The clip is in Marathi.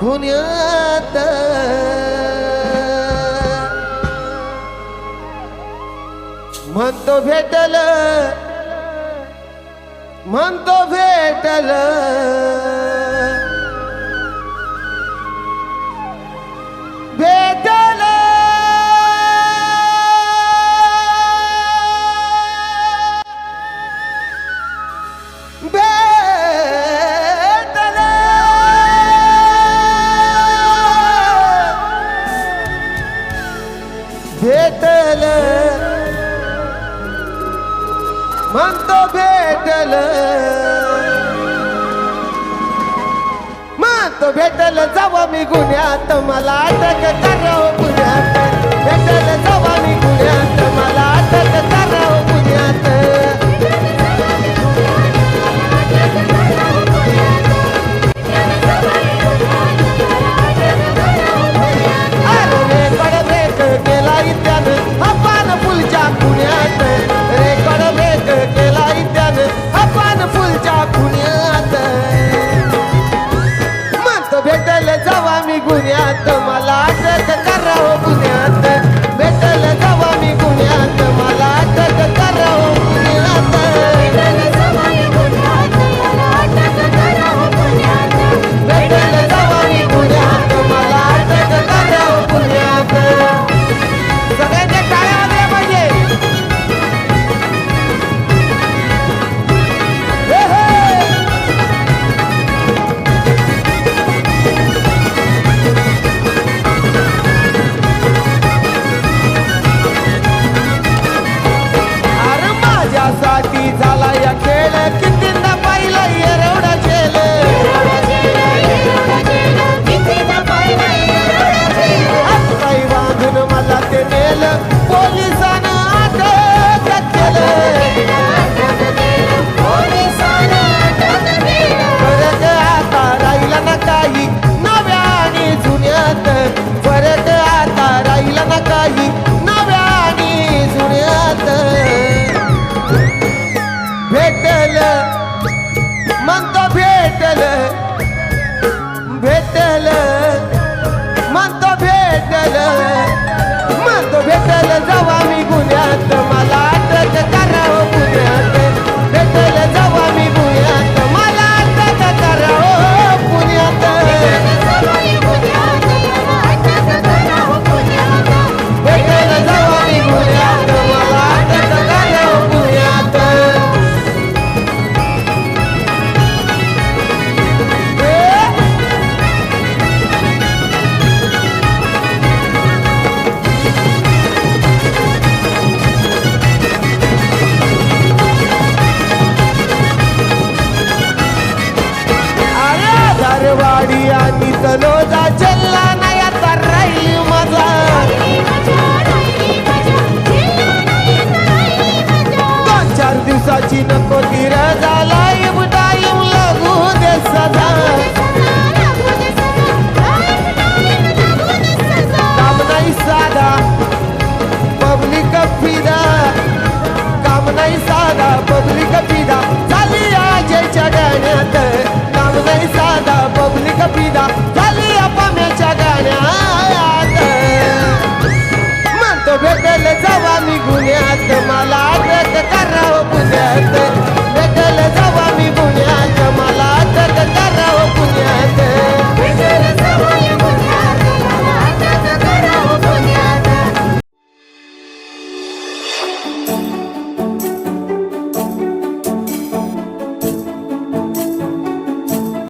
खुन्यात म्हणतो भेटल म्हणतो भेटलं भेटल. भेटल. म्हणतो भेटल. म्हणतो भेटल जावा मी गुन्ह्यात मला अटक करा गुन्ह्यात भेटल जावा मी गुन्ह्यात मला अटक पुण्यात मला 哎。I know.